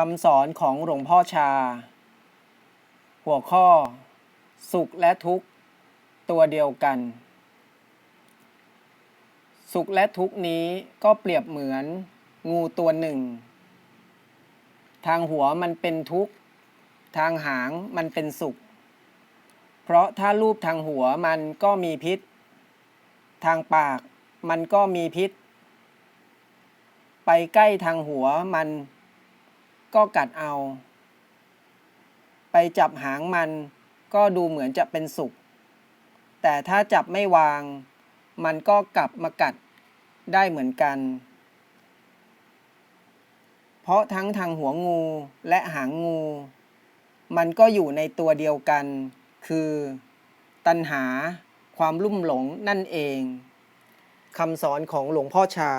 คำสอนของหลวงพ่อชา หัวข้อ สุขและทุกข์ ตัวเดียวกัน สุขและทุกข์นี้ก็เปรียบเหมือน งูตัวหนึ่ง ทางหัวมันเป็นทุกข์ ทางหางมันเป็นสุข เพราะถ้ารูปทางหัวมันก็มีพิษ ทางปากมันก็มีพิษ ไปใกล้ทางหัวมัน ก็กัดเอา ไปจับหางมันก็ดูเหมือนจะเป็นสุข แต่ถ้าจับไม่วาง มันก็กลับมากัดได้เหมือนกัน เพราะทั้งทางหัวงูและหางงู มันก็อยู่ในตัวเดียวกัน คือ ตัณหาความลุ่มหลงนั่นเองคำสอนของหลวงพ่อชา